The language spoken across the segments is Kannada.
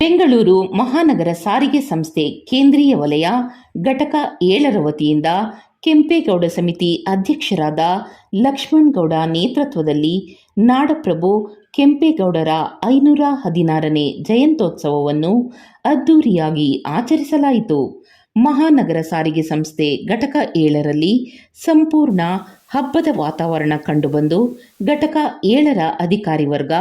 ಬೆಂಗಳೂರು ಮಹಾನಗರ ಸಾರಿಗೆ ಸಂಸ್ಥೆ ಕೇಂದ್ರೀಯ ವಲಯ ಘಟಕ ಏಳರ ವತಿಯಿಂದ ಕೆಂಪೇಗೌಡ ಸಮಿತಿ ಅಧ್ಯಕ್ಷರಾದ ಲಕ್ಷ್ಮಣ್ ಗೌಡ ನೇತೃತ್ವದಲ್ಲಿ ನಾಡಪ್ರಭು ಕೆಂಪೇಗೌಡರ ಐನೂರ ಹದಿನಾರನೇ ಜಯಂತ್ಯೋತ್ಸವವನ್ನು ಅದ್ದೂರಿಯಾಗಿ ಆಚರಿಸಲಾಯಿತು. ಮಹಾನಗರ ಸಾರಿಗೆ ಸಂಸ್ಥೆ ಘಟಕ ಏಳರಲ್ಲಿ ಸಂಪೂರ್ಣ ಹಬ್ಬದ ವಾತಾವರಣ ಕಂಡುಬಂದು ಘಟಕ ಏಳರ ಅಧಿಕಾರಿ ವರ್ಗ,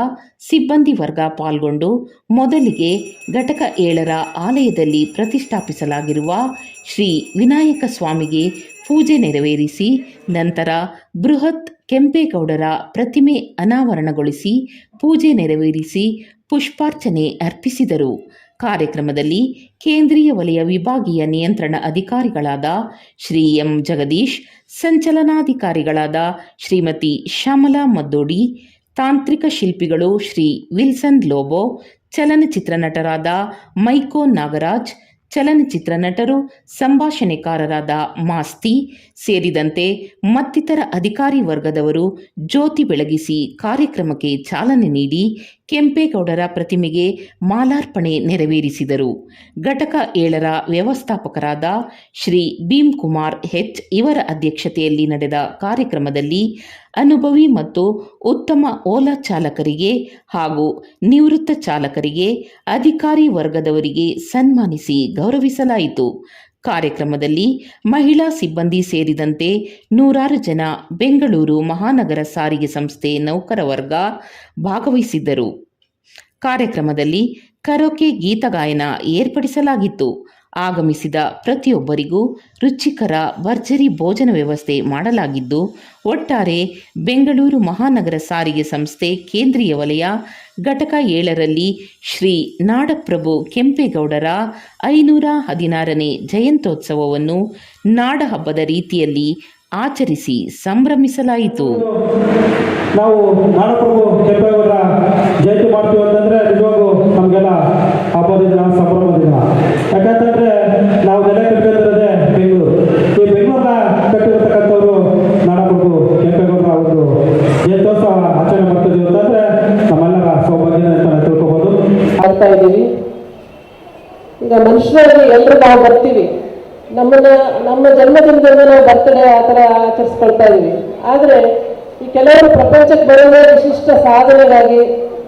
ಸಿಬ್ಬಂದಿ ವರ್ಗ ಪಾಲ್ಗೊಂಡು ಮೊದಲಿಗೆ ಘಟಕ ಏಳರ ಆಲಯದಲ್ಲಿ ಪ್ರತಿಷ್ಠಾಪಿಸಲಾಗಿರುವ ಶ್ರೀ ವಿನಾಯಕ ಸ್ವಾಮಿಗೆ ಪೂಜೆ ನೆರವೇರಿಸಿ, ನಂತರ ಬೃಹತ್ ಕೆಂಪೇಗೌಡರ ಪ್ರತಿಮೆ ಅನಾವರಣಗೊಳಿಸಿ ಪೂಜೆ ನೆರವೇರಿಸಿ ಪುಷ್ಪಾರ್ಚನೆ ಅರ್ಪಿಸಿದರು. ಕಾರ್ಯಕ್ರಮದಲ್ಲಿ ಕೇಂದ್ರೀಯ ವಲಯ ವಿಭಾಗೀಯ ನಿಯಂತ್ರಣ ಅಧಿಕಾರಿಗಳಾದ ಶ್ರೀ ಎಂ ಜಗದೀಶ್, ಸಂಚಲನಾಧಿಕಾರಿಗಳಾದ ಶ್ರೀಮತಿ ಶ್ಯಾಮಲಾ ಮದ್ದೋಡಿ, ತಾಂತ್ರಿಕ ಶಿಲ್ಪಿಗಳು ಶ್ರೀ ವಿಲ್ಸನ್ ಲೋಬೋ, ಚಲನಚಿತ್ರ ನಟರಾದ ಮೈಕೋ ನಾಗರಾಜ್, ಚಲನಚಿತ್ರ ನಟರು, ಸಂಭಾಷಣೆಕಾರರಾದ ಮಾಸ್ತಿ ಸೇರಿದಂತೆ ಮತ್ತಿತರ ಅಧಿಕಾರಿ ವರ್ಗದವರು ಜ್ಯೋತಿ ಬೆಳಗಿಸಿ ಕಾರ್ಯಕ್ರಮಕ್ಕೆ ಚಾಲನೆ ನೀಡಿ ಕೆಂಪೇಗೌಡರ ಪ್ರತಿಮೆಗೆ ಮಾಲಾರ್ಪಣೆ ನೆರವೇರಿಸಿದರು. ಘಟಕ ಏಳರ ವ್ಯವಸ್ಥಾಪಕರಾದ ಶ್ರೀ ಭೀಮ್ ಕುಮಾರ್ ಹೆಚ್ ಇವರ ಅಧ್ಯಕ್ಷತೆಯಲ್ಲಿ ನಡೆದ ಕಾರ್ಯಕ್ರಮದಲ್ಲಿ ಅನುಭವಿ ಮತ್ತು ಉತ್ತಮ ಓಲಾ ಚಾಲಕರಿಗೆ ಹಾಗೂ ನಿವೃತ್ತ ಚಾಲಕರಿಗೆ ಅಧಿಕಾರಿ ವರ್ಗದವರಿಗೆ ಸನ್ಮಾನಿಸಿ ಗೌರವಿಸಲಾಯಿತು. ಕಾರ್ಯಕ್ರಮದಲ್ಲಿ ಮಹಿಳಾ ಸಿಬ್ಬಂದಿ ಸೇರಿದಂತೆ ನೂರಾರು ಜನ ಬೆಂಗಳೂರು ಮಹಾನಗರ ಸಾರಿಗೆ ಸಂಸ್ಥೆ ನೌಕರ ವರ್ಗ ಭಾಗವಹಿಸಿದ್ದರು. ಕಾರ್ಯಕ್ರಮದಲ್ಲಿ ಕರೋಕೆ ಗೀತಗಾಯನ ಏರ್ಪಡಿಸಲಾಗಿತ್ತು. ಆಗಮಿಸಿದ ಪ್ರತಿಯೊಬ್ಬರಿಗೂ ರುಚಿಕರ ಭರ್ಜರಿ ಭೋಜನ ವ್ಯವಸ್ಥೆ ಮಾಡಲಾಗಿದ್ದು, ಒಟ್ಟಾರೆ ಬೆಂಗಳೂರು ಮಹಾನಗರ ಸಾರಿಗೆ ಸಂಸ್ಥೆ ಕೇಂದ್ರೀಯ ವಲಯ ಘಟಕ ಏಳರಲ್ಲಿ ಶ್ರೀ ನಾಡಪ್ರಭು ಕೆಂಪೇಗೌಡರ ಐನೂರ ಹದಿನಾರನೇ ಜಯಂತ್ಯೋತ್ಸವವನ್ನು ನಾಡಹಬ್ಬದ ರೀತಿಯಲ್ಲಿ ಆಚರಿಸಿ ಸಂಭ್ರಮಿಸಲಾಯಿತು. ನಾವು ನಾಡಪ್ರಭು ಕೆಂಪೇಗೌಡರ ಜಯಂತಿ ಮಾಡ್ತೀವಿ ಅಂತಂದ್ರೆ ನಿಜವಾಗೂ ನಮಗೆಲ್ಲ ಹಬ್ಬದ ದಿನ ಸಂಭ್ರಮ ದಿನ ಯಾಕಂತಂದ್ರೆ ನಾವು ನೆಲೆ ಕಟ್ಕೊಂಡಿರೋದೇ ಬೆಂಗಳೂರು ಈ ಬೆಂಗಳೂರನ್ನ ಕಟ್ಟಿರತಕ್ಕಂಥವ್ರು ನಾಡಪ್ರಭು ಕೆಂಪೇಗೌಡರ ಒಂದು ಜಯಂತ್ಯೋತ್ಸವ ಆಚರಣೆ ಮಾಡ್ತಿದ್ದೀವಿ ಅಂತಂದ್ರೆ ನಮ್ಮೆಲ್ಲರ ಸೌಭಾಗ್ಯ ಅಂತ ನಾವು ತಿಳ್ಕೊಬೋದು ಮಾಡ್ತಾ ಇದ್ದೀವಿ ಈಗ ಮನುಷ್ಯರಲ್ಲಿ ಎಲ್ಲರೂ ನಾವು ಬರ್ತೀವಿ. ನಮ್ಮನ್ನ, ನಮ್ಮ ಜನ್ಮದಿನದಿಂದ ನಾವು ಬರ್ತಡೇ ಆ ಥರ ಆಚರಿಸ್ಕೊಳ್ತಾ ಇದ್ದೀವಿ. ಆದರೆ ಈ ಕೆಲವರು ಪ್ರಪಂಚಕ್ಕೆ ಬರೋದೇ ವಿಶಿಷ್ಟ ಸಾಧನೆಗಾಗಿ,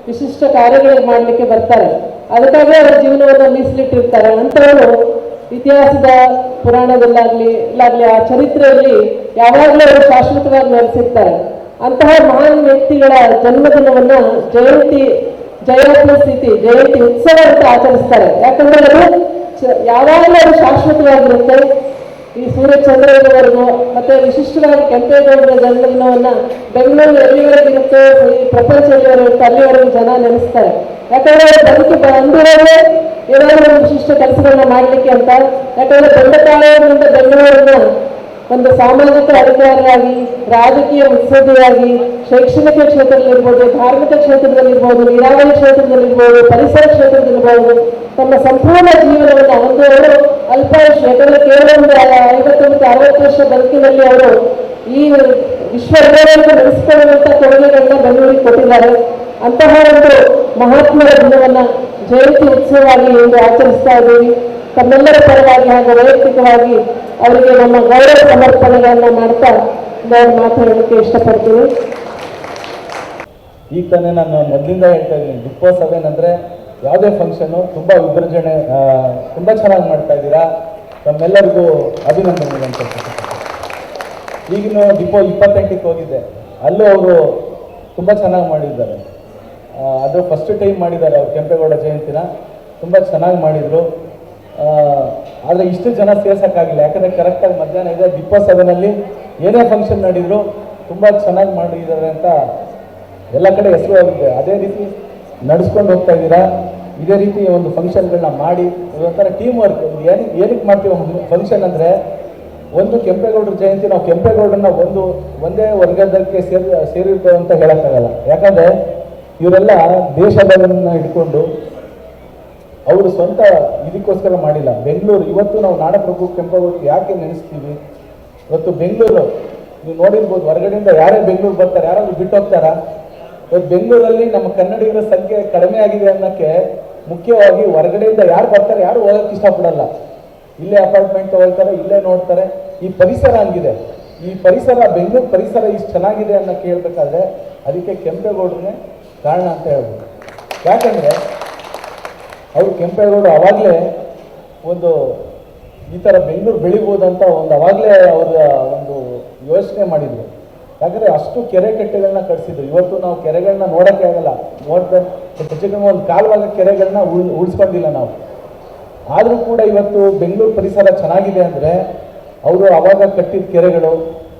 ವಿಶಿಷ್ಟ ಕಾರ್ಯಗಳಿಗೆ ಮಾಡಲಿಕ್ಕೆ ಬರ್ತಾರೆ. ಅದಕ್ಕಾಗಿ ಅವರ ಜೀವನವನ್ನು ಮೀಸಲಿಟ್ಟಿರ್ತಾರೆ. ಅಂಥವರು ಇತಿಹಾಸದ ಪುರಾಣದಲ್ಲಾಗಲಿ, ಇಲ್ಲಾಗಲಿ ಆ ಚರಿತ್ರೆಯಲ್ಲಿ ಯಾವಾಗಲೂ ಅವರು ಶಾಶ್ವತವಾಗಿ ನೆಲೆಸಿರ್ತಾರೆ. ಅಂತಹ ಮಹಾನ್ ವ್ಯಕ್ತಿಗಳ ಜನ್ಮದಿನವನ್ನು ಜಯಂತಿ ಜಯಂತಿ ಸ್ಥಿತಿ, ಜಯಂತಿ ಉತ್ಸವ ಅಂತ ಆಚರಿಸ್ತಾರೆ. ಯಾಕಂದ್ರೆ ಅದು ಯಾವಾಗಲೂ ಅದು ಶಾಶ್ವತವಾಗಿರುತ್ತೆ. ಈ ಸೂರ್ಯಚಂದ್ರವರೆಗೂ ಮತ್ತೆ ವಿಶಿಷ್ಟವಾಗಿ ಕೆಂಪೇಗೌಡರ ಜನ್ಮದಿನವನ್ನ ಬೆಂಗಳೂರು ಎಲ್ಲಿವರೆಗೆ ಇರುತ್ತೋ? ಈ ಪ್ರಪಂಚ ಅಲ್ಲಿವರೆಗೂ ಜನ ನೆನೆಸ್ತಾರೆ. ಯಾಕಂದ್ರೆ ಅವ್ರು ಬದುಕಿ ಬಂದಿರೋದೇ ಏನಾದರೂ ವಿಶಿಷ್ಟ ಕೆಲಸಗಳನ್ನ ಮಾಡಲಿಕ್ಕೆ ಅಂತ. ಯಾಕಂದ್ರೆ ದೊಡ್ಡ ಕಾಲದಿಂದ ಬೆಂಗಳೂರನ್ನ ಒಂದು ಸಾಮಾಜಿಕ ಅಧಿಕಾರಿಯಾಗಿ, ರಾಜಕೀಯ ಮುತ್ಸದ್ದಿಯಾಗಿ, ಶೈಕ್ಷಣಿಕ ಕ್ಷೇತ್ರದಲ್ಲಿರ್ಬೋದು, ಧಾರ್ಮಿಕ ಕ್ಷೇತ್ರದಲ್ಲಿರ್ಬೋದು, ನೀರಾವರಿ ಕ್ಷೇತ್ರದಲ್ಲಿರ್ಬೋದು, ಪರಿಸರ ಕ್ಷೇತ್ರದಲ್ಲಿರ್ಬೋದು, ತಮ್ಮ ಸಂಪೂರ್ಣ ಜೀವನವನ್ನು ಒಂದು ಅವರು ಅಲ್ಪಾಯುಷ್ ಯಾಕಂದ್ರೆ ಕೇವಲ ಒಂದು ಐವತ್ತು ಅರವತ್ತು ವರ್ಷ ಬದುಕಿನಲ್ಲಿ ಅವರು ಈ ವಿಶ್ವ ವಿದ್ಯಾಲಯಕ್ಕೆ ನಡೆಸಿಕೊಳ್ಳುವಂತಹ ಕೊಡುಗೆಗಳನ್ನ ಬೆಂಗಳೂರಿಗೆ ಕೊಟ್ಟಿದ್ದಾರೆ. ಅಂತಹ ಒಂದು ಮಹಾತ್ಮರ ದಿನವನ್ನ ಜಯಂತಿ ಉತ್ಸವವಾಗಿ ಇಂದು ಆಚರಿಸ್ತಾ ಇದ್ದೀವಿ. ತಮ್ಮೆಲ್ಲರ ಪರವಾಗಿ ಹಾಗೂ ವೈಯಕ್ತಿಕವಾಗಿ ಅವರಿಗೆ ನಮ್ಮ ಗೌರವ ಸಮರ್ಪಣೆಗಳನ್ನ ಮಾಡ್ತಾ ನಾನು ಮಾತಾಡಲಿಕ್ಕೆ ಇಷ್ಟಪಡ್ತೀನಿ. ಈ ತಾನೇ ನಾನು ಮೊದಲಿಂದ ಹೇಳ್ತಾ ಇದ್ದೀನಿ. ಬಿಗ್ ಬಾಸ್ ಸೆವೆನ್ ಅಂದರೆ ಯಾವುದೇ ಫಂಕ್ಷನು ತುಂಬ ವಿಭಜನೆ ತುಂಬ ಚೆನ್ನಾಗಿ ಮಾಡ್ತಾ ಇದ್ದೀರಾ. ತಮ್ಮೆಲ್ಲರಿಗೂ ಅಭಿನಂದನೆ ಈಗಿನ ಡಿಪೋ ಇಪ್ಪತ್ತೆಂಟಕ್ಕೆ ಹೋಗಿದ್ದೆ ಅಲ್ಲೂ ಅವರು ತುಂಬ ಚೆನ್ನಾಗಿ ಮಾಡಿದ್ದಾರೆ. ಅದು ಫಸ್ಟ್ ಟೈಮ್ ಮಾಡಿದ್ದಾರೆ ಅವ್ರು ಕೆಂಪೇಗೌಡ ಜಯಂತಿನ. ತುಂಬ ಚೆನ್ನಾಗಿ ಮಾಡಿದರು. ಆದರೆ ಇಷ್ಟು ಜನ ಸೇರ್ಸೋಕ್ಕಾಗಿಲ್ಲ. ಯಾಕಂದರೆ ಕರೆಕ್ಟಾಗಿ ಮಧ್ಯಾಹ್ನ ಇದೆ ಬಿಪ್ಪ ಸೆವೆನಲ್ಲಿ ಏನೇ ಫಂಕ್ಷನ್ ನಡೆದ್ರು ತುಂಬ ಚೆನ್ನಾಗಿ ಮಾಡಿದ್ದಾರೆ ಅಂತ ಎಲ್ಲ ಕಡೆ ಹೆಸರು ಆಗಿದೆ ಅದೇ ರೀತಿ ನಡೆಸ್ಕೊಂಡು ಹೋಗ್ತಾ ಇದ್ದೀರಾ? ಇದೇ ರೀತಿ ಒಂದು ಫಂಕ್ಷನ್ಗಳನ್ನ ಮಾಡಿ, ಒಂಥರ ಟೀಮ್ ವರ್ಕ್ ಏನಕ್ಕೆ ಏನಕ್ಕೆ ಮಾಡ್ತೀವಿ ಫಂಕ್ಷನ್ ಅಂದರೆ ಒಂದು ಕೆಂಪೇಗೌಡರ ಜಯಂತಿ, ನಾವು ಕೆಂಪೇಗೌಡರನ್ನ ಒಂದು, ಒಂದೇ ವರ್ಗದಕ್ಕೆ ಸೇರಿ, ಸೇರಿರ್ತೇವೆ ಅಂತ ಹೇಳೋಕ್ಕಾಗಲ್ಲ. ಯಾಕಂದರೆ ಇವರೆಲ್ಲ ದೇಶದವರನ್ನ ಇಟ್ಕೊಂಡು ಅವರು ಸ್ವಂತ ಇದಕ್ಕೋಸ್ಕರ ಮಾಡಿಲ್ಲ. ಬೆಂಗಳೂರು, ಇವತ್ತು ನಾವು ನಾಡಪ್ರಭು ಕೆಂಪೇಗೌಡರು ಯಾಕೆ ನೆನೆಸ್ತೀವಿ? ಇವತ್ತು ಬೆಂಗಳೂರು, ನೀವು ನೋಡಿರ್ಬೋದು, ಹೊರಗಡೆಯಿಂದ ಯಾರೇ ಬೆಂಗಳೂರು ಬರ್ತಾರೆ, ಯಾರಾದ್ರೂ ಬಿಟ್ಟು ಹೋಗ್ತಾರಾ? ಇವತ್ತು ಬೆಂಗಳೂರಲ್ಲಿ ನಮ್ಮ ಕನ್ನಡಿಗರ ಸಂಖ್ಯೆ ಕಡಿಮೆ ಆಗಿದೆ ಅನ್ನೋಕ್ಕೆ ಮುಖ್ಯವಾಗಿ ಹೊರಗಡೆಯಿಂದ ಯಾರು ಬರ್ತಾರೆ, ಯಾರು ಹೋಗಕ್ಕೆ ಇಷ್ಟಪಡಲ್ಲ. ಇಲ್ಲೇ ಅಪಾರ್ಟ್ಮೆಂಟ್ ತಗೊಳ್ತಾರೆ, ಇಲ್ಲೇ ನೋಡ್ತಾರೆ. ಈ ಪರಿಸರ ಹಂಗಿದೆ. ಈ ಪರಿಸರ, ಬೆಂಗಳೂರು ಪರಿಸರ ಇಷ್ಟು ಚೆನ್ನಾಗಿದೆ ಅನ್ನೋ ಕೇಳಬೇಕಾದ್ರೆ ಅದಕ್ಕೆ ಕೆಂಪೇಗೌಡರೇ ಕಾರಣ ಅಂತ ಹೇಳ್ಬೋದು. ಯಾಕಂದರೆ ಅವರು ಕೆಂಪೇಗೌಡರು ಅವಾಗಲೇ ಒಂದು ಈ ಥರ ಬೆಂಗಳೂರು ಬೆಳಿಬೋದಂತ ಒಂದು ಅವಾಗಲೇ ಅವರ ಒಂದು ಯೋಚನೆ ಮಾಡಿದರು. ಯಾಕಂದರೆ ಅಷ್ಟು ಕೆರೆ ಕಟ್ಟೆಗಳನ್ನ ಕಟ್ಸಿದ್ರು. ಇವತ್ತು ನಾವು ಕೆರೆಗಳನ್ನ ನೋಡೋಕ್ಕೆ ಆಗಲ್ಲ. ನೋಡ್ದೆ ಹೆಚ್ಚು ಒಂದು ಕಾಲವಾಗ ಕೆರೆಗಳನ್ನ ಉಳ್, ಉಳಿಸ್ಕೊಂಡಿಲ್ಲ ನಾವು. ಆದರೂ ಕೂಡ ಇವತ್ತು ಬೆಂಗಳೂರು ಪರಿಸರ ಚೆನ್ನಾಗಿದೆ ಅಂದರೆ ಅವರು ಅವಾಗ ಕಟ್ಟಿದ ಕೆರೆಗಳು,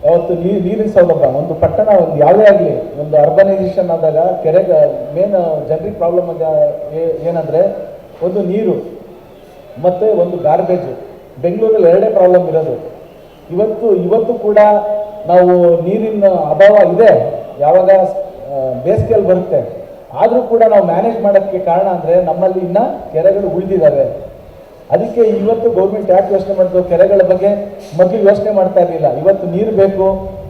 ಯಾವತ್ತು ನೀರು ನೀರಿನ ಸೌಲಭ್ಯ, ಒಂದು ಪಟ್ಟಣ ಒಂದು ಯಾವುದೇ ಆಗಲಿ, ಒಂದು ಅರ್ಬನೈಸೇಷನ್ ಆದಾಗ ಕೆರೆಗ ಮೇನ್ ಜನರಿಗೆ ಪ್ರಾಬ್ಲಮ್ ಏನಂದರೆ ಒಂದು ನೀರು, ಮತ್ತು ಒಂದು ಗಾರ್ಬೇಜು ಬೆಂಗಳೂರಲ್ಲಿ ಎರಡೇ ಪ್ರಾಬ್ಲಮ್ ಇರೋದು. ಇವತ್ತು ಇವತ್ತು ಕೂಡ ನಾವು ನೀರಿನ ಅಭಾವ ಇದೆ. ಯಾವಾಗ ಬೇಸಿಗೆಯಲ್ಲಿ ಬರುತ್ತೆ. ಆದರೂ ಕೂಡ ನಾವು ಮ್ಯಾನೇಜ್ ಮಾಡೋಕ್ಕೆ ಕಾರಣ ಅಂದರೆ ನಮ್ಮಲ್ಲಿ ಇನ್ನ ಕೆರೆಗಳು ಉಳಿದಿದ್ದಾವೆ ಅದಕ್ಕೆ ಇವತ್ತು ಗೌರ್ಮೆಂಟ್ ಯಾಕೆ ಯೋಚನೆ ಮಾಡಿದ್ರು ಕೆರೆಗಳ ಬಗ್ಗೆ ಮೊದಲು ಯೋಚನೆ ಮಾಡ್ತಾ ಇರಲಿಲ್ಲ. ಇವತ್ತು ನೀರು ಬೇಕು,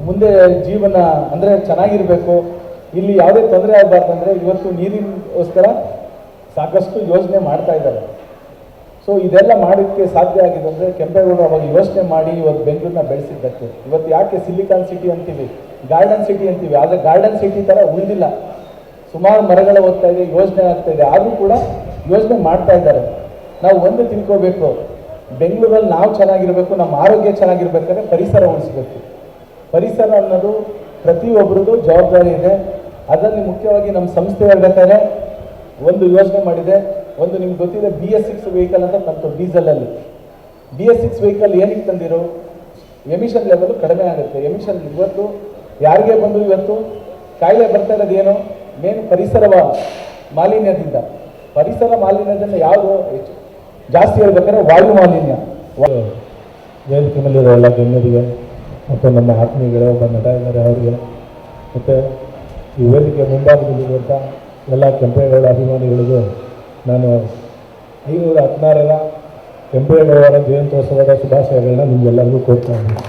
ಮುಂದೆ ಜೀವನ ಅಂದರೆ ಚೆನ್ನಾಗಿರಬೇಕು. ಇಲ್ಲಿ ಯಾವುದೇ ತೊಂದರೆ ಆಗಬಾರ್ದು ಅಂದರೆ ಇವತ್ತು ನೀರಿಗೋಸ್ಕರ ಸಾಕಷ್ಟು ಯೋಜನೆ ಮಾಡ್ತಾ ಇದ್ದಾರೆ. ಸೊ ಇದೆಲ್ಲ ಮಾಡೋಕ್ಕೆ ಸಾಧ್ಯ ಆಗಿದೆ ಅಂದರೆ ಕೆಂಪೇಗೌಡ ಅವಾಗ ಯೋಚನೆ ಮಾಡಿ ಇವತ್ತು ಬೆಂಗಳೂರನ್ನ ಬೆಳೆಸಿದ್ದಕ್ಕೆ. ಇವತ್ತು ಯಾಕೆ ಸಿಲಿಕಾನ್ ಸಿಟಿ ಅಂತೀವಿ? ಗಾರ್ಡನ್ ಸಿಟಿ ಅಂತೀವಿ. ಆದರೆ ಗಾರ್ಡನ್ ಸಿಟಿ ಥರ ಉಳಿದಿಲ್ಲ. ಸುಮಾರು ಮರಗಳ ಹೋಗ್ತಾ ಇದೆ, ಯೋಜನೆ ಆಗ್ತಾ ಇದೆ. ಆದರೂ ಕೂಡ ಯೋಜನೆ ಮಾಡ್ತಾ ಇದ್ದಾರೆ. ನಾವು ಒಂದು ತಿಳ್ಕೋಬೇಕು. ಬೆಂಗಳೂರಲ್ಲಿ ನಾವು ಚೆನ್ನಾಗಿರಬೇಕು, ನಮ್ಮ ಆರೋಗ್ಯ ಚೆನ್ನಾಗಿರ್ಬೇಕಾದ್ರೆ ಪರಿಸರ ಉಳಿಸ್ಬೇಕು. ಪರಿಸರ ಅನ್ನೋದು ಪ್ರತಿಯೊಬ್ಬರದ್ದು ಜವಾಬ್ದಾರಿ ಇದೆ. ಅದರಲ್ಲಿ ಮುಖ್ಯವಾಗಿ ನಮ್ಮ ಸಂಸ್ಥೆ ಹೇಳ್ಬೇಕಾದ್ರೆ ಒಂದು ಯೋಚನೆ ಮಾಡಿದೆ, ಒಂದು ನಿಮ್ಗೆ ಗೊತ್ತಿದೆ ಬಿ ಎಸ್ ಸಿಕ್ಸ್ ವೆಹಿಕಲ್ ಅಂತ ಬಂತು ಡೀಸೆಲಲ್ಲಿ ಬಿ ಎಸ್ ಸಿಕ್ಸ್ ವೆಹಿಕಲ್ ಏನಕ್ಕೆ ತಂದಿರೋ? ಎಮಿಷನ್ ಲೆವೆಲ್ ಕಡಿಮೆ ಆಗುತ್ತೆ. ಎಮಿಷನ್ ಇವತ್ತು ಯಾರಿಗೆ ಬಂದು ಇವತ್ತು? ಕಾಯಿಲೆ ಬರ್ತಾ ಇರೋದು ಏನು? ಮೇನ್ ಪರಿಸರವ ಮಾಲಿನ್ಯದಿಂದ. ಪರಿಸರ ಮಾಲಿನ್ಯದಿಂದ ಯಾವುದು? ಹೆಚ್ಚು ಜಾಸ್ತಿ ಹೇಳ್ಬೇಕಾದ್ರೆ ವಾಯು ಮಾಲಿನ್ಯ. ವೇದಿಕೆ ಮೇಲಿರೋ ಎಲ್ಲ ಗಣ್ಯರಿಗೆ ಮತ್ತು ನಮ್ಮ ಆತ್ಮೀಯಗಳು ಒಬ್ಬ ನಟ ಇದ್ದಾರೆ ಅವರಿಗೆ, ಮತ್ತು ಈ ವೇದಿಕೆ ಮುಂಭಾಗದಲ್ಲಿರುವಂಥ ಎಲ್ಲ ಕೆಂಪೇಗೌಡ ಅಭಿಮಾನಿಗಳಿಗೂ ನಾನು ಐನೂರ ಹದಿನಾರರ ಕೆಂಪೇಗೌಡರ ಜಯಂತ್ಯೋತ್ಸವದ ಶುಭಾಶಯಗಳನ್ನ ನಿಮಗೆಲ್ಲರಿಗೂ ಕೊಡ್ತಾ ಇದ್ದೀನಿ.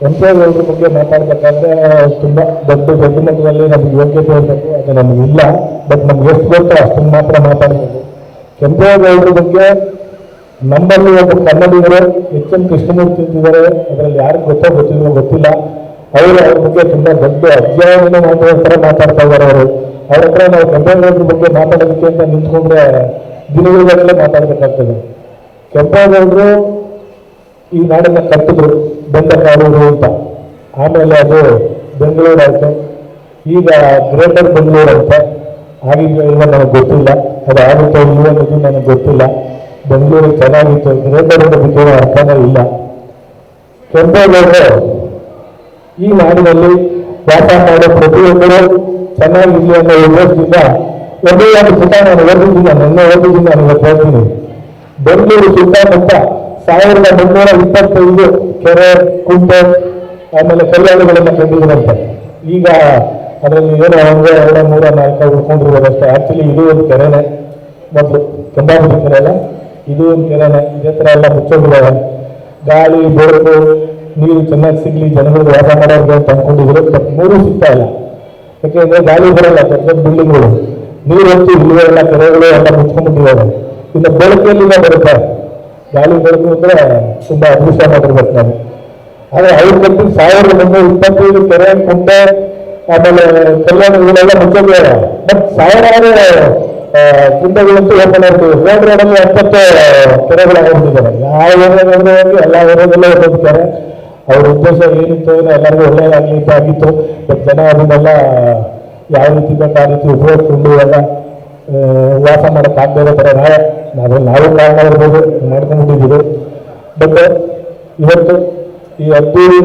ಕೆಂಪೇಗೌಡರ ಬಗ್ಗೆ ಮಾತಾಡಬೇಕಾದ್ರೆ ತುಂಬ ದೊಡ್ಡ ದೊಡ್ಡ ಮಟ್ಟದಲ್ಲಿ ನಮಗೆ ಯೋಗ್ಯತೆ ಇರಬೇಕು, ಅದು ನಮಗಿಲ್ಲ ಬಟ್ ನಮ್ಗೆ ಎಷ್ಟು ಗೊತ್ತೋ ಅಷ್ಟನ್ನು ಮಾತ್ರ ಮಾತಾಡ್ಬೋದು. ಕೆಂಪೇಗೌಡರ ಬಗ್ಗೆ ನಮ್ಮಲ್ಲಿ ಒಬ್ಬ ಕನ್ನಡಿಗರು ಎಚ್ ಎಂ ಕೃಷ್ಣಮೂರ್ತಿ ಇದ್ದಿದ್ದಾರೆ, ಅದರಲ್ಲಿ ಯಾರಿಗೆ ಗೊತ್ತೋ ಗೊತ್ತಿಲ್ವೋ ಗೊತ್ತಿಲ್ಲ. ಅವರು ಅವ್ರ ಬಗ್ಗೆ ತುಂಬಾ ದೊಡ್ಡ ಅಧ್ಯಯನ ಮಾಡುವ ಥರ ಮಾತಾಡ್ತಾ ಇದ್ದಾರೆ ಅವರು. ಅವ್ರ ಹತ್ರ ನಾವು ಕೆಂಪೇಗೌಡರ ಬಗ್ಗೆ ಮಾತಾಡೋದಕ್ಕೆ ಅಂತ ನಿಂತ್ಕೊಂಡ್ರೆ ದಿನಗಳಲ್ಲೇ ಮಾತಾಡಬೇಕಾಗ್ತದೆ. ಕೆಂಪೇಗೌಡರು ಈ ನಾಡನ್ನ ಕಟ್ಟಿದ್ರು ಬಂದ ಅಂತ. ಆಮೇಲೆ ಅದು ಬೆಂಗಳೂರು ಆಯ್ತು. ಈಗ ಗ್ರೇಟರ್ ಬೆಂಗಳೂರು ಅಂತ. ಆಗಿಲ್ಲ ಇಲ್ಲ ನನಗೆ ಗೊತ್ತಿಲ್ಲ. ಅದು ಆಗುತ್ತೆ ಇಲ್ಲ ಅನ್ನೋದು ನನಗೆ ಗೊತ್ತಿಲ್ಲ. ಬೆಂಗಳೂರು ಚೆನ್ನಾಗಿತ್ತು. ಗ್ರೇಟರ್ ಅನ್ನೋದಕ್ಕೆ ಏನೋ ಅರ್ಥನೇ ಇಲ್ಲ. ಕೆಂಪೇಗೌಡರು ಈ ನಾಡಿನಲ್ಲಿ ವಾಸ ಮಾಡೋ ಪ್ರತಿಯೊಬ್ಬರು ಚೆನ್ನಾಗಿರಲಿ ಅನ್ನೋ ಉದ್ದೇಶದಿಂದ ಒಂದೇ ಒಂದು ಪುಟ ನಾನು ಓದಿದ್ದೀನಿ ನಿನ್ನೆ ಓದಿದ್ದೀನಿ ನಾನು ಇವತ್ತು ಹೇಳ್ತೀನಿ ಬೆಂಗಳೂರು ಸುತ್ತಮುತ್ತ ಸಾವಿರದ ಮುನ್ನೂರ ಇಪ್ಪತ್ತೈದು ಕೆರೆ, ಕುಂಟೆ, ಆಮೇಲೆ ಕಲ್ಯಾಣಗಳನ್ನು ಕಂಡಿದ್ದೀನಂತೆ. ಈಗ ಅದರಲ್ಲಿ ಏನೋ ಒಂದು ಎರಡು, ಮೂರ, ನಾಲ್ಕು ಉಳ್ಕೊಂಡಿರೋದಷ್ಟೇ ಆಕ್ಚುಲಿ ಇದು ಒಂದು ಕೆರೆನೆ. ಮೊದಲು ಕೆಂಬಾಬುಡಿ ಕೆರೆ ಅಲ್ಲ. ಇದು ಒಂದು ಕೆರೆನೆ. ಇದೇ ಥರ ಎಲ್ಲ ಮುಚ್ಚೋಗಿದ್ದಾವೆ. ಗಾಳಿ ಬೆಳಕು ನೀರು ಚೆನ್ನಾಗಿ ಸಿಗ್ಲಿ ಜನಗಳು ವಾಸ ಮಾಡೋರಿಗೆ ಅಂತ ಅನ್ಕೊಂಡಿದ್ರು ಬಟ್ ಮೂರು ಸಿಗ್ತಾ ಇಲ್ಲ. ಯಾಕೆಂದ್ರೆ ಗಾಳಿ ಬರಲ್ಲ ದೊಡ್ಡ ದೊಡ್ಡ ಬಿಲ್ಡಿಂಗ್ಗಳು ನೀರು ಹೊತ್ತು ಇಲ್ಲಿಗೆ ಎಲ್ಲ ಕೆರೆಗಳು ಎಲ್ಲ ಮುಚ್ಕೊಂಡ್ಬಿಟ್ಟಿದ್ದಾರೆ ಇನ್ನು ಬೆಳಕಲ್ಲಿಂದ ಬರುತ್ತೆ. ಗಾಳಿ ಬೆಳಕು ಅಂದ್ರೆ ತುಂಬಾ ಅದೃಷ್ಟ ಮಾಡಿರ್ಬೇಕು ನಾನು ಆದ್ರೆ ಐದು ಗಂಟೆ, ಸಾವಿರದ ಮುನ್ನೂರ ಇಪ್ಪತ್ತೈದು ಕೆರೆ ಕುಂಟೆ ಆಮೇಲೆ ಕಲ್ಯಾಣಗಳೆಲ್ಲ ಮುಚ್ಚಿದ್ದಾರೆ. ಬಟ್ ಸಾವಿರಾರು ಕುಂಟೆಗಳಂತೂ ಓಪನ್ ಆಗ್ತವೆ ರೋಡ್ ರೋಡಲ್ಲಿ ಎಪ್ಪತ್ತು ಕೆರೆಗಳಾಗಿದ್ದಾರೆ ಯಾವ ಏರಿಯಾದಲ್ಲಿ ಎಲ್ಲ ಏರಿಯಾದಲ್ಲೇ ಹೋಗಿದ್ದಾರೆ ಅವ್ರ ಉದ್ದೇಶ ಏನಿತ್ತು ಏನೋ ಎಲ್ಲರಿಗೂ ಒಳ್ಳೆಯದಾಗಲಿ ಅಂತ ಆಗಿತ್ತು. ಬಟ್ ಜನ ಅದನ್ನೆಲ್ಲ ಯಾವ ರೀತಿ ಬೇಕು ಆ ರೀತಿ ಉಪಯೋಗಿಸ್ಕೊಂಡು ಎಲ್ಲ ವಾಸ ಮಾಡೋಕ್ಕಾಗದೇ ಇರೋ ಥರ ನಾಳೆ ನಾವು ನಾವು ಕಾರಣ ಇರ್ಬೋದು ಮಾಡ್ಕೊಂಡಿದ್ದೀವಿ ಬಟ್ ಇವತ್ತು ಈ ಅದ್ದೂರಿ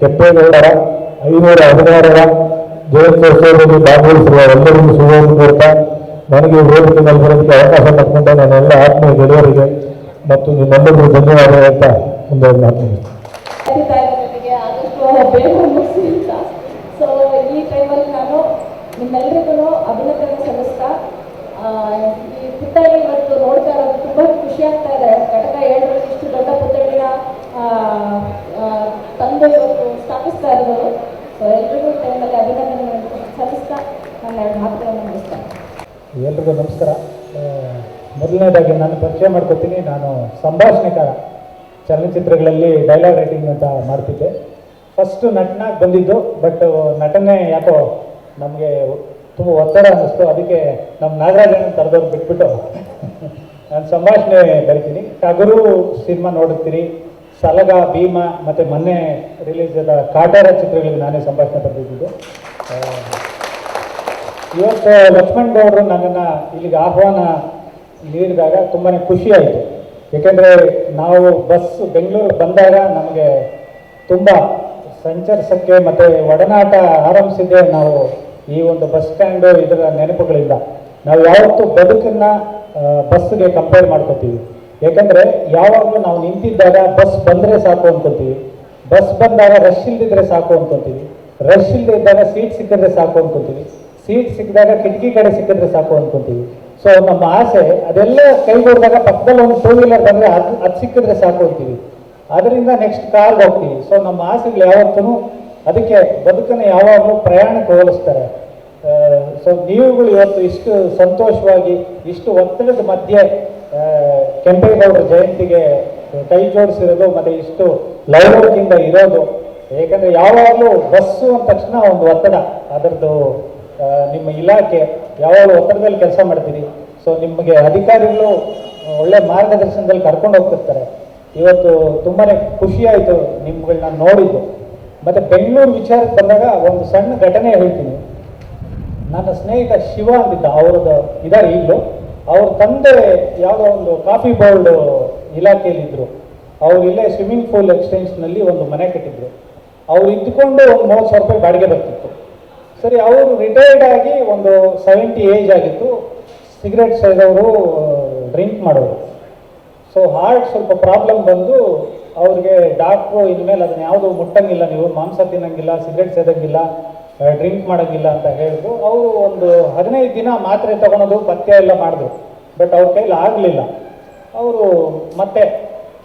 ಕೆಂಪೇಗೌಡರ ಐನೂರ ಹದಿನಾರರ ಜಯಂತ್ಯೋತ್ಸವದಲ್ಲಿ ಭಾಗವಹಿಸಿರುವ ಎಲ್ಲರಿಗೂ ಶುಭವನ್ನು ಕೋರ್ತಾ, ನನಗೆ ವೇದಿಕೆಯಲ್ಲಿ ಬರೋದಕ್ಕೆ ಅವಕಾಶ ಪಡ್ಕೊಂಡ ನನ್ನೆಲ್ಲ ಆತ್ಮೀಯ ಗೆಳೆಯರಿಗೆ ಮತ್ತು ನಿಮ್ಮೆಲ್ಲರಿಗೂ ಧನ್ಯವಾದ ಅಂತ ಒಂದು ಮಾತು ಬೇಗ ಮುಗಿಸಿ ಅಂತ ಸೊ ಈ ಟೈಮಲ್ಲಿ ನಾನು ನಿಮ್ಮೆಲ್ಲರಿಗೂ ಅಭಿನಂದನೆ ಸಲ್ಲಿಸ್ತಾ ಈ ಪುತ್ಥಳಿ ಇವತ್ತು ನೋಡ್ತಾ ಇರೋದು ತುಂಬ ಖುಷಿ ಆಗ್ತಾ ಇದೆ. ಘಟಕ ಏಳರಲ್ಲಿ ಇಷ್ಟು ದೊಡ್ಡ ಆ, ತಂದು ಸ್ಥಾಪಿಸ್ತಾ ಇರೋದು ಸೊ ಎಲ್ರಿಗೂ ಟೈಮಲ್ಲಿ ಅಭಿನಂದನೆ ಸಲ್ಲಿಸ್ತಾ ನನ್ನ ಎರಡು ಮಾತುಗಳನ್ನು ಮುಗಿಸ್ತೇನೆ ಎಲ್ರಿಗೂ ನಮಸ್ಕಾರ. ಮೊದಲನೇದಾಗಿ ನಾನು ಪರಿಚಯ ಮಾಡ್ಕೊತೀನಿ. ನಾನು ಸಂಭಾಷಣೆಕಾರ ಚಲನಚಿತ್ರಗಳಲ್ಲಿ ಡೈಲಾಗ್ ರೈಟಿಂಗ್ ಅಂತ ಮಾಡ್ತಿದ್ದೆ. ಫಸ್ಟು ನಟನಾಗಿ ಬಂದಿದ್ದು ಬಟ್ ನಟನೆ ಯಾಕೋ ನಮಗೆ ತುಂಬ ಒತ್ತಡ ಅನ್ನಿಸ್ತು. ಅದಕ್ಕೆ ನಮ್ಮ ನಾಗರಾಜನ ತರದವ್ರು ಬಿಟ್ಬಿಟ್ಟು ನಾನು ಸಂಭಾಷಣೆ ಬರಿತೀನಿ. ಟಗರು ಸಿನಿಮಾ ನೋಡುತ್ತೀರಿ ಸಲಗ, ಭೀಮ ಮತ್ತು ಮೊನ್ನೆ ರಿಲೀಸ್ ಆದ ಕಾಟಾರ ಚಿತ್ರಗಳಿಗೆ ನಾನೇ ಸಂಭಾಷಣೆ ಬರೆದಿದ್ದು. ಇವತ್ತು ಲಕ್ಷ್ಮಣ್ ಗೌಡರು ನನ್ನನ್ನು ಇಲ್ಲಿಗೆ ಆಹ್ವಾನ ನೀಡಿದಾಗ ತುಂಬಾ ಖುಷಿ ಆಯಿತು. ಏಕೆಂದರೆ ನಾವು ಬಸ್ ಬೆಂಗಳೂರಿಗೆ ಬಂದಾಗ ನಮಗೆ ತುಂಬ ಸಂಚರಿಸೋಕ್ಕೆ ಮತ್ತು ಒಡನಾಟ ಆರಂಭಿಸಿದ್ದೆ ನಾವು ಈ ಒಂದು ಬಸ್ ಸ್ಟ್ಯಾಂಡು ಇದರ ನೆನಪುಗಳಿಂದ. ನಾವು ಯಾವತ್ತೂ ಬದುಕನ್ನು ಬಸ್ಗೆ ಕಂಪೇರ್ ಮಾಡ್ಕೋತೀವಿ. ಏಕೆಂದರೆ ಯಾವಾಗಲೂ ನಾವು ನಿಂತಿದ್ದಾಗ ಬಸ್ ಬಂದರೆ ಸಾಕು ಅನ್ಕೋತೀವಿ. ಬಸ್ ಬಂದಾಗ ರಶ್ ಇಲ್ದಿದ್ರೆ ಸಾಕು ಅನ್ಕೋತೀವಿ. ರಶ್ ಇಲ್ಲದೆ ಇದ್ದಾಗ ಸೀಟ್ ಸಿಕ್ಕಿದ್ರೆ ಸಾಕು ಅನ್ಕೋತೀವಿ. ಸೀಟ್ ಸಿಕ್ಕಿದಾಗ ಕಿಟಕಿ ಕಡೆ ಸಿಕ್ಕಿದ್ರೆ ಸಾಕು ಅನ್ಕೋತೀವಿ. ಸೊ ನಮ್ಮ ಆಸೆ ಅದೆಲ್ಲ ಕೈಗೂಡಿದಾಗ ಪಕ್ಕದಲ್ಲಿ ಒಂದು ಟೂ ವೀಲರ್ ಬಂದರೆ ಅದು ಅದು ಸಿಕ್ಕಿದ್ರೆ ಸಾಕು ಅಂತೀವಿ. ಅದರಿಂದ ನೆಕ್ಸ್ಟ್ ಕಾರ್ಗೆ ಹೋಗ್ತೀವಿ ಸೊ ನಮ್ಮ ಆಸೆಗಳು ಯಾವತ್ತೂ ಅದಕ್ಕೆ ಬದುಕನ್ನು ಯಾವಾಗಲೂ ಪ್ರಯಾಣಕ್ಕೆ ಹೋಲಿಸ್ತಾರೆ. ಸೊ ನೀವುಗಳು ಇವತ್ತು ಇಷ್ಟು ಸಂತೋಷವಾಗಿ, ಇಷ್ಟು ಒತ್ತಡದ ಮಧ್ಯೆ ಕೆಂಪೇಗೌಡರ ಜಯಂತಿಗೆ ಕೈ ಜೋಡಿಸಿರೋದು, ಮತ್ತು ಇಷ್ಟು ಲವಲವಿಕೆಯಿಂದ ಇರೋದು, ಏಕೆಂದರೆ ಯಾವಾಗಲೂ ಬಸ್ಸು ಅಂದ ತಕ್ಷಣ ಒಂದು ಒತ್ತಡ. ಅದರದ್ದು ನಿಮ್ಮ ಇಲಾಖೆ ಯಾವಾಗಲೂ ಒತ್ತಡದಲ್ಲಿ ಕೆಲಸ ಮಾಡ್ತೀರಿ. ಸೊ ನಿಮಗೆ ಅಧಿಕಾರಿಗಳು ಒಳ್ಳೆ ಮಾರ್ಗದರ್ಶನದಲ್ಲಿ ಕರ್ಕೊಂಡು ಹೋಗ್ತಿರ್ತಾರೆ. ಇವತ್ತು ತುಂಬಾ ಖುಷಿ ಆಯಿತು ನಿಮ್ಗಳನ್ನ ನೋಡಿದ್ದು. ಮತ್ತು ಬೆಂಗಳೂರು ವಿಚಾರಕ್ಕೆ ಬಂದಾಗ ಒಂದು ಸಣ್ಣ ಘಟನೆ ಹೇಳ್ತೀನಿ. ನನ್ನ ಸ್ನೇಹಿತ ಶಿವ ಅಂತಿದ್ದ, ಅವ್ರದ್ದು ಇದ್ದಾರೆ ಈಗಲೂ ಅವ್ರ ತಂದೆ ಯಾವುದೋ ಒಂದು ಕಾಫಿ ಬೋರ್ಡ್ ಇಲಾಖೆಯಲ್ಲಿದ್ದರು ಅವ್ರು ಇಲ್ಲೇ ಸ್ವಿಮ್ಮಿಂಗ್ ಪೂಲ್ ಎಕ್ಸ್ಟೆನ್ಷನಲ್ಲಿ ಒಂದು ಮನೆ ಕಟ್ಟಿದ್ರು. ಅವ್ರು ಇದ್ದುಕೊಂಡು ಒಂದು ಮೂವತ್ತು ಸಾವಿರ ರೂಪಾಯಿ ಬಾಡಿಗೆ ಬರ್ತಿತ್ತು. ಸರಿ, ಅವರು ರಿಟೈರ್ಡ್ ಆಗಿ ಒಂದು ಸೆವೆಂಟಿ ಏಜ್ ಆಗಿತ್ತು. ಸಿಗರೇಟ್ ಸೇದವರು ಡ್ರಿಂಕ್ ಮಾಡೋರು. ಸೊ ಹಾರ್ಟ್ ಸ್ವಲ್ಪ ಪ್ರಾಬ್ಲಮ್ ಬಂದು ಅವ್ರಿಗೆ ಡಾಕ್ಟ್ರು ಇನ್ಮೇಲೆ ಅದನ್ನ ಯಾವುದು ಮುಟ್ಟಂಗಿಲ್ಲ ನೀವು. ಮಾಂಸ ತಿನ್ನಂಗಿಲ್ಲ ಸಿಗರೇಟ್ ಸೇದಂಗಿಲ್ಲ ಡ್ರಿಂಕ್ ಮಾಡೋಂಗಿಲ್ಲ ಅಂತ ಹೇಳಿದ್ರು ಅವರು ಒಂದು ಹದಿನೈದು ದಿನ ಮಾತ್ರೆ ತಗೊಳೋದು ಪಥ್ಯ ಎಲ್ಲ ಮಾಡಿದ್ರು. ಬಟ್ ಅವ್ರ ಕೈಲಿ ಆಗಲಿಲ್ಲ. ಅವರು ಮತ್ತೆ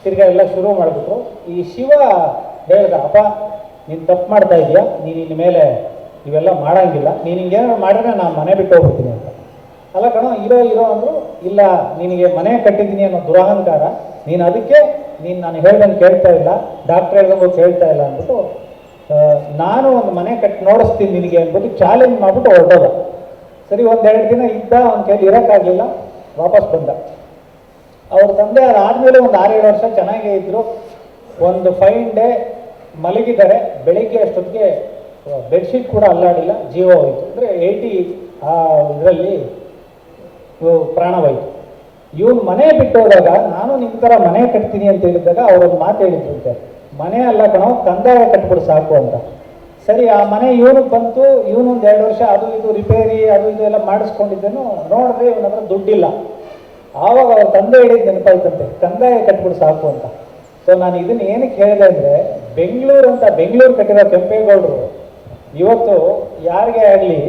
ತಿರ್ಗಾ ಎಲ್ಲ ಶುರು ಮಾಡಿಬಿಟ್ರು. ಈ ಶಿವ ಹೇಳ್ದ, ಅಪ್ಪ, ನೀನು ತಪ್ಪು ಮಾಡ್ತಾ ಇದೆಯಾ? ನೀನು ಇನ್ನು ಮೇಲೆ ಇವೆಲ್ಲ ಮಾಡೋಂಗಿಲ್ಲ. ನೀನು ಹಿಂಗೇನಾದ್ರು ಮಾಡಿದ್ರೆ ನಾನು ಮನೆ ಬಿಟ್ಟು ಹೋಗ್ಬಿಡ್ತೀನಿ. ಅಲ್ಲ ಕಣ, ಇರೋ ಇರೋ ಅಂದ್ರು, ಇಲ್ಲ, ನಿನಗೆ ಮನೆ ಕಟ್ಟಿದ್ದೀನಿ ಅನ್ನೋ ದುರಹಂಕಾರ, ನೀನು ಅದಕ್ಕೆ, ನೀನು ನಾನು ಹೇಳ್ದಂಗೆ ಕೇಳ್ತಾ ಇಲ್ಲ ಡಾಕ್ಟರ್ ಹೇಳ್ದಂಗೆ ಕೇಳ್ತಾ ಇಲ್ಲ ಅಂದ್ಬಿಟ್ಟು ನಾನು ಒಂದು ಮನೆ ಕಟ್ಟಿ ನೋಡಿಸ್ತೀನಿ ನಿನಗೆ ಅಂದ್ಬಿಟ್ಟು ಚಾಲೆಂಜ್ ಮಾಡ್ಬಿಟ್ಟು ಹೊರಟೋದ. ಸರಿ ಒಂದೆರಡು ದಿನ ಇದ್ದ, ಅವ್ನ ಕೈಲಿ ಇರೋಕ್ಕಾಗಲಿಲ್ಲ, ವಾಪಸ್ ಬಂದ. ಅವ್ರ ತಂದೆ ಅದಾದಮೇಲೆ ಒಂದು ಆರೇಳು ವರ್ಷ ಚೆನ್ನಾಗೇ ಇದ್ದರು ಒಂದು ಫೈನ್ ಡೇ ಮಲಗಿದ್ದಾರೆ, ಬೆಳಿಗ್ಗೆ ಅಷ್ಟೊತ್ತಿಗೆ ಬೆಡ್ಶೀಟ್ ಕೂಡ ಅಲ್ಲಾಡಿಲ್ಲ, ಜೀವ ಹೋಯಿತು. ಅಂದರೆ ಏಯ್ಟಿ ಇದರಲ್ಲಿ ಪ್ರಾಣವಾಯಿತು ಇವನು ಮನೆ ಬಿಟ್ಟು ಹೋದಾಗ ನಾನು ನಿಮ್ಮ ಥರ ಮನೆ ಕಟ್ತೀನಿ ಅಂತ ಹೇಳಿದಾಗ ಅವರೊಂದು ಮಾತು ಹೇಳಿದ್ರಂತೆ. ಮನೆ ಅಲ್ಲ ಕಣೋ, ಕಂದಾಯ ಕಟ್ಬಿಡು ಸಾಕು ಅಂತ. ಸರಿ, ಆ ಮನೆ ಇವನಿಗೆ ಬಂತು, ಇವನೊಂದು ಎರಡು ವರ್ಷ ಅದು ಇದು ರಿಪೇರಿ, ಅದು ಇದು ಎಲ್ಲ ಮಾಡಿಸ್ಕೊಂಡಿದ್ದೇನು ನೋಡಿದ್ರೆ ಇವನ ಹತ್ರ ದುಡ್ಡಿಲ್ಲ. ಆವಾಗ ಅವ್ರ ತಂದೆ ಹೇಳಿದ ನೆನಪಾಯ್ತಂತೆ, ಕಂದಾಯ ಕಟ್ಬಿಡು ಸಾಕು ಅಂತ. ಸೊ ನಾನು ಇದನ್ನ ಏನಕ್ಕೆ ಹೇಳಿದೆ ಅಂದರೆ, ಬೆಂಗಳೂರು ಅಂತ ಬೆಂಗಳೂರು ಕಟ್ಟಿರೋ ಕೆಂಪೇಗೌಡರು, ಇವತ್ತು ಯಾರಿಗೆ ಆಗಲಿ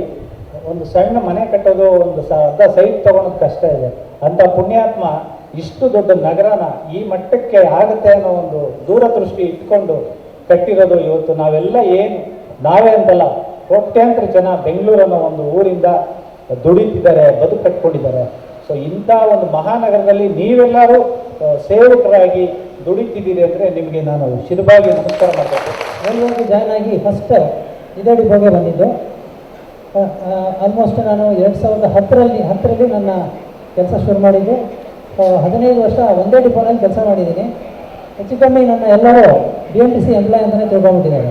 ಒಂದು ಸಣ್ಣ ಮನೆ ಕಟ್ಟೋದು ಒಂದು ಸ ಅರ್ಧ ಸೈಟ್ ತಗೊಳೋದು ಕಷ್ಟ ಇದೆ. ಅಂತ ಪುಣ್ಯಾತ್ಮ ಇಷ್ಟು ದೊಡ್ಡ ನಗರನ ಈ ಮಟ್ಟಕ್ಕೆ ಆಗುತ್ತೆ ಅನ್ನೋ ಒಂದು ದೂರದೃಷ್ಟಿ ಇಟ್ಕೊಂಡು ಕಟ್ಟಿರೋದು ಇವತ್ತು. ನಾವೆಲ್ಲ ಏನು, ನಾವೇ ಅಂತಲ್ಲ, ಕೋಟ್ಯಾಂತರ ಜನ ಬೆಂಗಳೂರು ಅನ್ನೋ ಒಂದು ಊರಿಂದ ದುಡಿತಿದ್ದಾರೆ ಬದುಕು ಕಟ್ಕೊಂಡಿದ್ದಾರೆ ಸೊ ಇಂಥ ಒಂದು ಮಹಾನಗರದಲ್ಲಿ ನೀವೆಲ್ಲರೂ ಸೇವಕರಾಗಿ ದುಡಿತಿದ್ದೀರಿ ಅಂದರೆ ನಿಮಗೆ ನಾನು ಶಿರಬಾಗಿ ನಮಸ್ಕಾರ ಮಾಡಬೇಕು ಜಾಯ್ನ್ ಆಗಿ ಫಸ್ಟ್ ಇದೇ ಹೋಗೇ ಬಂದಿದ್ದು. ಆಲ್ಮೋಸ್ಟ್ ನಾನು ಎರಡು ಸಾವಿರದ ಹತ್ತರಲ್ಲಿ ಹತ್ತರಲ್ಲಿ ನನ್ನ ಕೆಲಸ ಶುರು ಮಾಡಿದ್ದೆ. ಹದಿನೈದು ವರ್ಷ ಒಂದೇ ಡಿಪೋನಲ್ಲಿ ಕೆಲಸ ಮಾಡಿದ್ದೀನಿ. ಹೆಚ್ಚು ಕಮ್ಮಿ ನನ್ನ ಎಲ್ಲರೂ B M T C employee ಅಂತಲೇ ತಿಳ್ಕೊಂಬಿಟ್ಟಿದ್ದಾರೆ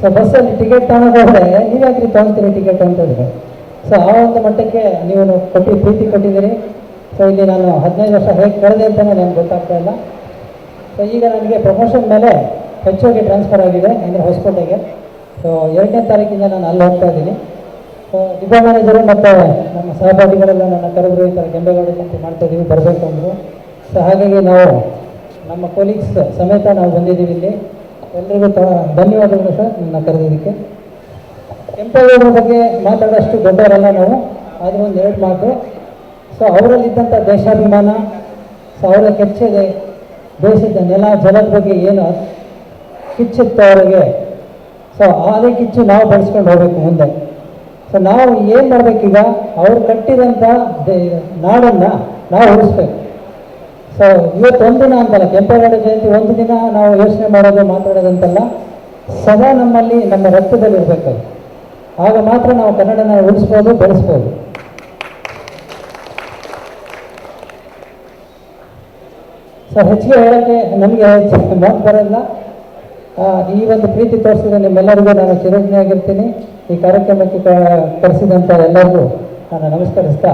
ಸೊ ಬಸ್ಸಲ್ಲಿ ಟಿಕೆಟ್ ತಗೊಂಡೋದ್ರೆ ನೀವ್ಯಾಕ್ರಿ ತೊಗೊಳ್ತೀರಿ ಟಿಕೆಟ್ ಅಂತಂದರೆ ಸೊ ಆ ಒಂದು ಮಟ್ಟಕ್ಕೆ ನೀವು ಕೊಟ್ಟು ಪ್ರೀತಿ ಕೊಟ್ಟಿದ್ದೀರಿ. ಸೊ ಇಲ್ಲಿ ನಾನು ಹದಿನೈದು ವರ್ಷ ಹೇಗೆ ಕಳೆದೆ ಅಂತಲೇ ನನಗೆ ಗೊತ್ತಾಗ್ತಾ ಇಲ್ಲ. ಸೊ ಈಗ ನನಗೆ ಪ್ರಮೋಷನ್ ಮೇಲೆ ಹೆಚ್ಚಾಗಿ ಟ್ರಾನ್ಸ್ಫರ್ ಆಗಿದೆ, ಅಂದರೆ ಹೊಸಕೋಟೆಗೆ. ಸೊ ಎರಡನೇ ತಾರೀಕಿಂದ ನಾನು ಅಲ್ಲಿ ಹೋಗ್ತಾ ಇದ್ದೀನಿ. ಡಿಪೋ ಮ್ಯಾನೇಜರು ಮತ್ತು ನಮ್ಮ ಸಹಪಾಠಿಗಳೆಲ್ಲ ನನ್ನ ಕರೆದ್ರು ಈ ಥರ ಜಯಂತಿ ಮಾಡ್ತಾ ಇದ್ದೀವಿ ಬರಬೇಕು ಅಂದರು. ಸೊ ಹಾಗಾಗಿ ನಾವು ನಮ್ಮ ಕೊಲೀಗ್ಸ್ ಸಮೇತ ನಾವು ಬಂದಿದ್ದೀವಿ ಇಲ್ಲಿ. ಎಲ್ರಿಗೂ ತ, ಧನ್ಯವಾದಗಳು ಸರ್ ನನ್ನ ಕರೆದಿದ್ದಕ್ಕೆ. ಕೆಂಪೇಗೌಡರ ಬಗ್ಗೆ ಮಾತಾಡೋಷ್ಟು ದೊಡ್ಡವರಲ್ಲ ನಾವು ಆದರೂ ಒಂದು ಎರಡು ಮಾತು. ಸೊ ಅವರಲ್ಲಿದ್ದಂಥ ದೇಶಾಭಿಮಾನ ಸೊ ಅವರ ಕೆಚ್ಚೆಗೆ ದೇಶದ ನೆಲ, ಜಲದ ಬಗ್ಗೆ ಏನು ಕಿಚ್ಚಿತ್ತು ಅವರಿಗೆ ಸೊ ಅದೇ ಕಿಚ್ಚು ನಾವು ಬಳಸ್ಕೊಂಡು ಹೋಗಬೇಕು ಮುಂದೆ. ಸೊ ನಾವು ಏನು ಮಾಡಬೇಕೀಗ ಅವ್ರು ಕಟ್ಟಿದಂಥ ನಾಡನ್ನು ನಾವು ಉಳಿಸ್ಬೇಕು. ಸೊ ಇವತ್ತು ದಿನ ಅಂತಲ್ಲ, ಕೆಂಪೇಗೌಡ ಜಯಂತಿ ಒಂದು ದಿನ ನಾವು ಯೋಚನೆ ಮಾಡೋದು ಮಾತಾಡೋದಂತಲ್ಲ ಸದಾ ನಮ್ಮಲ್ಲಿ ನಮ್ಮ ರಕ್ತದಲ್ಲಿ ಇರಬೇಕು ಆಗ ಮಾತ್ರ ನಾವು ಕನ್ನಡನ ಉಳಿಸ್ಬೋದು, ಬೆಳೆಸ್ಬೋದು. ಸೊ ಹೆಚ್ಚಿಗೆ ಹೇಳೋಕ್ಕೆ ನಮಗೆ ಮಾತು ಬರಲ್ಲ. ಈ ಒಂದು ಪ್ರೀತಿ ತೋರಿಸಿದ ನಿಮ್ಮೆಲ್ಲರಿಗೂ ನಾನು ಚಿರಜ್ಞಾಗಿರ್ತೀನಿ ಈ ಕಾರ್ಯಕ್ರಮಕ್ಕೆ ಕರೆಸಿದಂಥ ಎಲ್ಲರಿಗೂ ನಾನು ನಮಸ್ಕರಿಸ್ತಾ